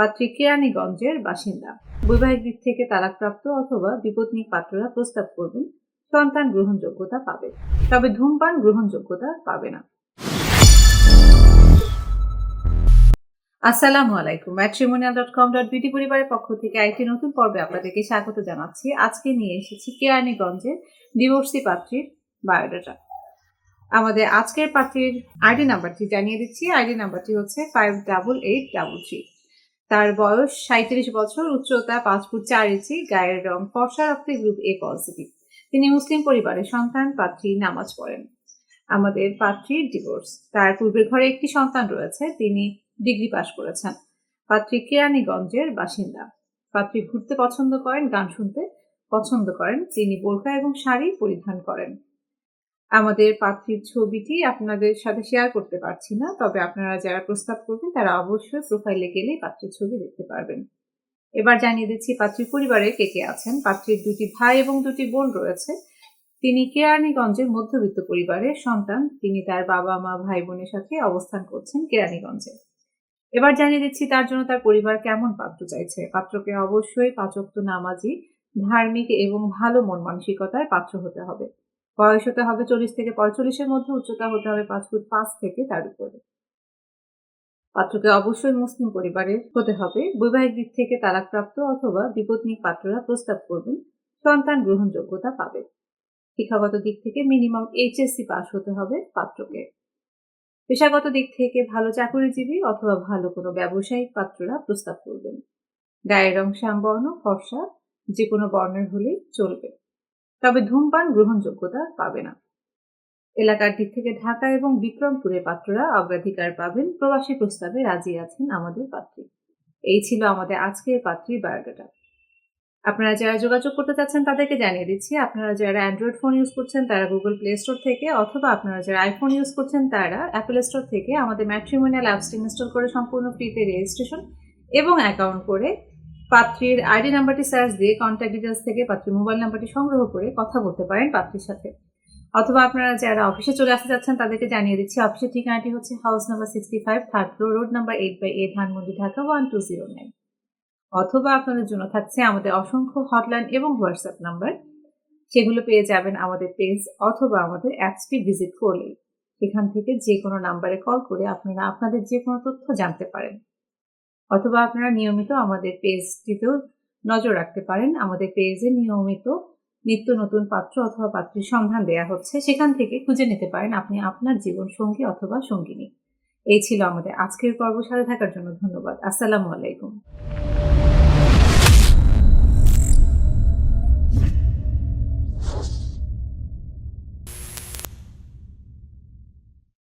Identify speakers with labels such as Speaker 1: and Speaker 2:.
Speaker 1: পাত্রী কেরানীগঞ্জের বাসিন্দা। বৈবাহিক দিক থেকে তালাকপ্রাপ্ত অথবা বিপত্নিক পাত্ররা প্রস্তাব করবেন, সন্তান গ্রহণযোগ্যতা পাবে। তবে ধূমপান গ্রহণযোগ্যতা পাবে না। আসসালামু আলাইকুম। Matrimonial dot com dot beauty পরিবারের পক্ষ থেকে একটি নতুন পর্বে আপনাদেরকে স্বাগত জানাচ্ছি। আজকে নিয়ে এসেছি কেরানীগঞ্জের ডিভোর্সি পাত্রীর বায়োডাটা। আমাদের আজকের পাত্রীর আইডি নাম্বারটি জানিয়ে দিচ্ছি। আইডি নাম্বারটি হচ্ছে five double eight double three তার বয়স সাঁত্রিশ বছর, উচ্চতা পাঁচ ফুট চার ইঞ্চি, গায়ের রং ফর্সা রক্তে গ্রুপ এ পজিটিভ তিনি মুসলিম পরিবারের সন্তান, পাত্রী, নামাজ পড়েন। আমাদের পাত্রীর ডিভোর্স তার পূর্বের ঘরে একটি সন্তান রয়েছে, তিনি ডিগ্রি পাশ করেছেন। পাত্রী কেরানীগঞ্জের বাসিন্দা। পাত্রী ঘুরতে পছন্দ করেন, গান শুনতে পছন্দ করেন। তিনি বোরকা এবং শাড়ি পরিধান করেন। আমাদের পাত্রীর ছবিটি আপনাদের সাথে শেয়ার করতে পারছি না, তবে আপনারা যারা প্রস্তাব করবেন তারা অবশ্যই প্রোফাইলে গেলে পাত্রীর ছবি দেখতে পারবেন। এবার জানিয়ে দিচ্ছি, পাত্রীর পরিবারে কে কে আছেন? পাত্রীর দুটি ভাই এবং দুটি বোন রয়েছে। তিনি কেরানীগঞ্জের মধ্যবিত্ত পরিবারের সন্তান। তিনি তার বাবা, মা, ভাই বোনের সাথে অবস্থান করছেন কেরানীগঞ্জে। এবার জানিয়ে দিচ্ছি, তার জন্য তার পরিবার কেমন পাত্র চাইছে? পাত্রকে অবশ্যই পাচক্ত নামাজি ধার্মিক এবং ভালো মন মানসিকতার পাত্র হতে হবে। বয়স হতে হবে চল্লিশ থেকে পঁয়তাল্লিশের মধ্যে, উচ্চতা হতে হবে পাঁচ ফুট পাঁচ থেকে তার উপরে। পাত্রকে অবশ্যই মুসলিম পরিবারের হতে হবে। বৈবাহিক দিক থেকে তালাকপ্রাপ্ত অথবা বিপত্নিক পাত্ররা প্রস্তাব করবেন, সন্তান গ্রহণযোগ্যতা পাবে। শিক্ষাগত দিক থেকে মিনিমাম এইচএসসি পাস হতে হবে পাত্রকে। পেশাগত দিক থেকে ভালো চাকরিজীবী অথবা ভালো কোনো ব্যবসায়িক পাত্ররা প্রস্তাব করবেন। গায়ের রং শ্যামবর্ণ, ফর্সা যে কোনো বর্ণের হলেই চলবে। তবে ধূমপান গ্রহণযোগ্যতা পাবে না। এলাকার দিক থেকে ঢাকা এবং বিক্রমপুরের পাত্ররা অগ্রাধিকার পাবেন। প্রবাসী প্রস্তাবে রাজি আছেন আমাদের পাত্রী। এই ছিল আমাদের আজকের পাত্রী বায়োডাটা। আপনারা যারা যোগাযোগ করতে চাচ্ছেন তাদেরকে জানিয়ে দিচ্ছি, আপনারা যারা অ্যান্ড্রয়েড ফোন ইউজ করছেন তারা গুগল প্লে স্টোর থেকে, অথবা আপনারা যারা আইফোন ইউজ করছেন তারা অ্যাপেল স্টোর থেকে আমাদের ম্যাট্রিমোনিয়াল অ্যাপসটি ইনস্টল করে সম্পূর্ণ ফ্রিতে রেজিস্ট্রেশন এবং অ্যাকাউন্ট করে পাত্রীর আইডি নাম্বারটি সার্চ দিয়ে কন্ট্যাক্ট ডিটেলস থেকে পাত্রীর মোবাইল নাম্বারটি সংগ্রহ করে কথা বলতে পারেন পাত্রীর সাথে। অথবা আপনারা যারা অফিসে চলে আসতে যাচ্ছেন তাদেরকে জানিয়ে দিচ্ছি অফিসের ঠিকানাটি হচ্ছে house number sixty five third floor road number eight by A Dhanmondi, Dhaka one two zero nine অথবা আপনাদের জন্য থাকছে আমাদের অসংখ্য হটলাইন এবং হোয়াটসঅ্যাপ নাম্বার সেগুলো পেয়ে যাবেন আমাদের পেজ অথবা আমাদের অ্যাপসটি ভিজিট করলেই। এখান থেকে যে কোনো নাম্বারে কল করে আপনারা আপনাদের যে কোনো তথ্য জানতে পারেন। অথবা আপনারা নিয়মিত আমাদের পেজটিতেও নজর রাখতে পারেন। আমাদের পেজে নিয়মিত নিত্য নতুন পাত্র অথবা পাত্রের সন্ধান দেয়া হচ্ছে। সেখান থেকে খুঁজে নিতে পারেন আপনি আপনার জীবন সঙ্গী অথবা সঙ্গিনী। এই ছিল আমাদের আজকের পর্ব। সাথে থাকার জন্য ধন্যবাদ। আসসালামু আলাইকুম।